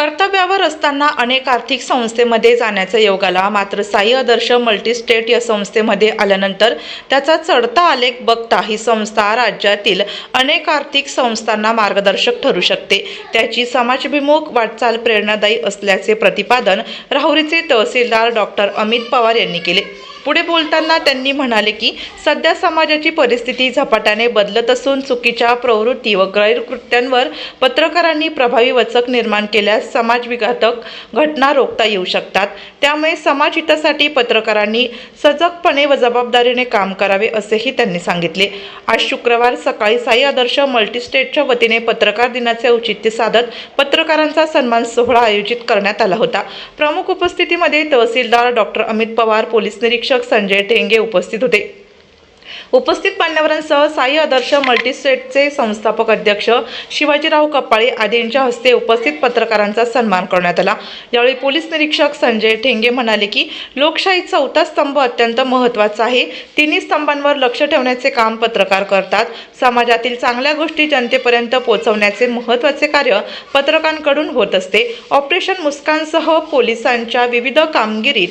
कर्तव्यावर असताना अनेक आर्थिक संस्थेमध्ये जाण्याचा योग आला. मात्र साई आदर्श मल्टीस्टेट या संस्थेमध्ये आल्यानंतर त्याचा चढता आलेख बघता ही संस्था राज्यातील अनेक आर्थिक संस्थांना मार्गदर्शक ठरू शकते. त्याची समाजभिमुख वाटचाल प्रेरणादायी असल्याचे प्रतिपादन राहुरीचे तहसीलदार डॉक्टर अमित पवार यांनी केले. पुढे बोलताना त्यांनी म्हणाले की सध्या समाजाची परिस्थिती झपाट्याने बदलत असून चुकीच्या प्रवृत्ती व गैरकृत्यांवर पत्रकारांनी प्रभावी वचक निर्माण केल्यास समाजविघातक घटना रोखता येऊ शकतात. त्यामुळे समाज हितासाठी पत्रकारांनी सजगपणे व जबाबदारीने काम करावे असेही त्यांनी सांगितले. आज शुक्रवार सकाळी साई आदर्श मल्टीस्टेटच्या वतीने पत्रकार दिनाचे औचित्य साधत पत्रकारांचा सन्मान सोहळा आयोजित करण्यात आला होता. प्रमुख उपस्थितीमध्ये तहसीलदार डॉक्टर अमित पवार पोलीस निरीक्षक संजय टेंगे उपस्थित होते. उपस्थित मान्यवरांसह साई आदर्श मल्टीस्टेटचे संस्थापक अध्यक्ष शिवाजीराव कपाळे आदींच्या हस्ते उपस्थित पत्रकारांचा सन्मान करण्यात आला. यावेळी पोलीस निरीक्षक संजय ठेंगे म्हणाले की लोकशाहीत चौथा स्तंभ अत्यंत महत्त्वाचा आहे. तिन्ही स्तंभांवर लक्ष ठेवण्याचे काम पत्रकार करतात. समाजातील चांगल्या गोष्टी जनतेपर्यंत पोहोचवण्याचे महत्त्वाचे कार्य पत्रकारांकडून होत असते. ऑपरेशन मुस्कानसह पोलिसांच्या विविध कामगिरीत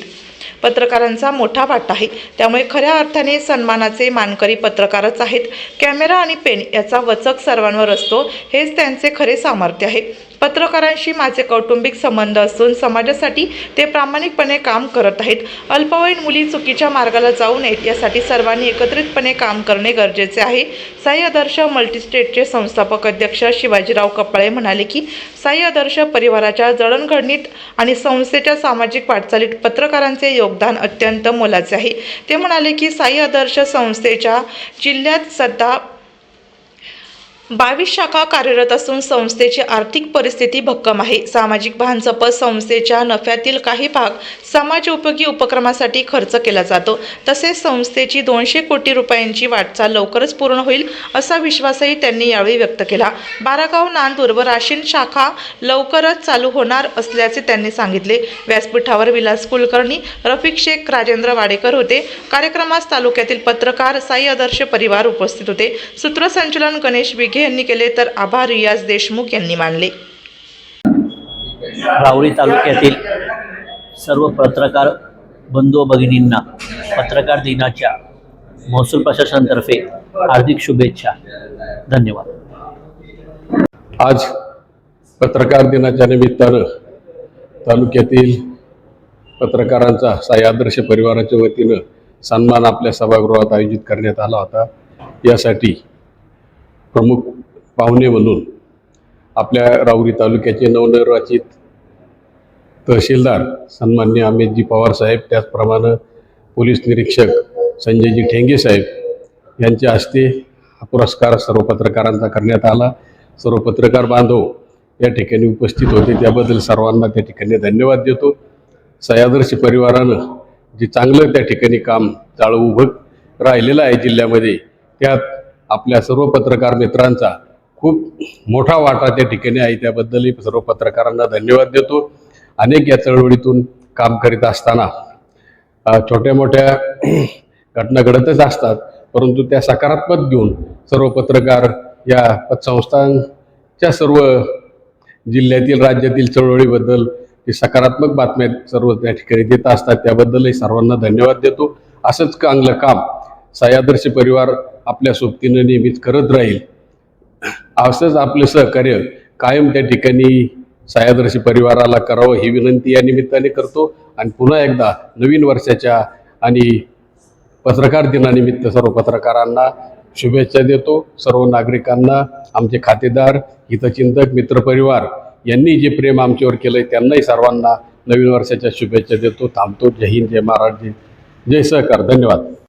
पत्रकारांचा मोठा वाटा आहे. त्यामुळे खऱ्या अर्थाने सन्मानाचे मानकरी पत्रकारच आहेत. कॅमेरा आणि पेन याचा वचक सर्वांवर असतो. हेच त्यांचे खरे सामर्थ्य आहे. पत्रकारांशी माझे कौटुंबिक संबंध असून समाजासाठी ते प्रामाणिकपणे काम करत आहेत. अल्पवयीन मुली चुकीच्या मार्गाला जाऊ नयेत यासाठी सर्वांनी एकत्रितपणे काम करणे गरजेचे आहे. साई आदर्श मल्टीस्टेटचे संस्थापक अध्यक्ष शिवाजीराव कपाळे म्हणाले की साई आदर्श परिवाराच्या जडणघडणीत आणि संस्थेच्या सामाजिक वाटचालीत पत्रकारांचे योगदान अत्यंत मोलाचे आहे. ते म्हणाले की साई आदर्श संस्थेच्या जिल्ह्यात सध्या बावीस शाखा कार्यरत असून संस्थेची आर्थिक परिस्थिती भक्कम आहे. सामाजिक भान जपत संस्थेच्या नफ्यातील काही भाग समाज उपयोगी उपक्रमासाठी खर्च केला जातो. तसेच संस्थेची दोनशे कोटी रुपयांची वाटचाल लवकरच पूर्ण होईल असा विश्वासही त्यांनी यावेळी व्यक्त केला. बारागाव नांदूर व राशीन शाखा लवकरच चालू होणार असल्याचे त्यांनी सांगितले. व्यासपीठावर विलास कुलकर्णी रफिक शेख राजेंद्र वाडेकर होते. कार्यक्रमास तालुक्यातील पत्रकार साई आदर्श परिवार उपस्थित होते. सूत्रसंचलन गणेश विघे यांनी केले तर आभार रियाज देशमुख यांनी मानले. रावळी तालुक्यातील सर्व पत्रकार बंधू भगिनींना पत्रकार दिनाच्या महसूल प्रशासनातर्फे हार्दिक शुभेच्छा. धन्यवाद. आज पत्रकार दिनाच्या निमित्तानं तालुक्यातील पत्रकारांचा साई आदर्श परिवाराच्या वतीनं सन्मान आपल्या सभागृहात आयोजित करण्यात आला होता. यासाठी प्रमुख पाहुणे म्हणून आपल्या राऊरी तालुक्याचे नवनिर्वाचित तहसीलदार सन्मान्य अमितजी पवार साहेब त्याचप्रमाणे पोलीस निरीक्षक संजयजी ठेंगे साहेब यांच्या हस्ते हा पुरस्कार सर्व पत्रकारांचा करण्यात आला. सर्व पत्रकार बांधव या ठिकाणी उपस्थित होते. त्याबद्दल सर्वांना त्या ठिकाणी धन्यवाद देतो. सह्यादर्श परिवारानं जे चांगलं त्या ठिकाणी काम चालू उभं राहिलेलं आहे जिल्ह्यामध्ये त्यात आपल्या सर्व पत्रकार मित्रांचा खूप मोठा वाटा त्या ठिकाणी आहे. त्याबद्दलही सर्व पत्रकारांना धन्यवाद देतो. अनेक या चळवळीतून काम करीत असताना छोट्या मोठ्या घटना घडतच असतात परंतु त्या सकारात्मक घेऊन सर्व पत्रकार या पतसंस्थांच्या सर्व जिल्ह्यातील राज्यातील चळवळीबद्दल जे सकारात्मक बातम्या सर्व त्या ठिकाणी देत असतात. त्याबद्दलही सर्वांना धन्यवाद देतो. असंच चांगलं काम सह्यादर्शी परिवार आपल्या सोबतीनं नेहमीच करत राहील. असंच आपलं सहकार्य कायम त्या ठिकाणी सायादर्श परिवाराला करावं ही विनंती या निमित्ताने करतो. आणि पुन्हा एकदा नवीन वर्षाच्या आणि पत्रकार दिनानिमित्त सर्व पत्रकारांना शुभेच्छा देतो. सर्व नागरिकांना आमचे खातेदार हितचिंतक मित्रपरिवार यांनी जे प्रेम आमच्यावर केलंय त्यांनाही सर्वांना नवीन वर्षाच्या शुभेच्छा देतो. थांबतो. जय हिंद जय महाराज जय सहकार. धन्यवाद.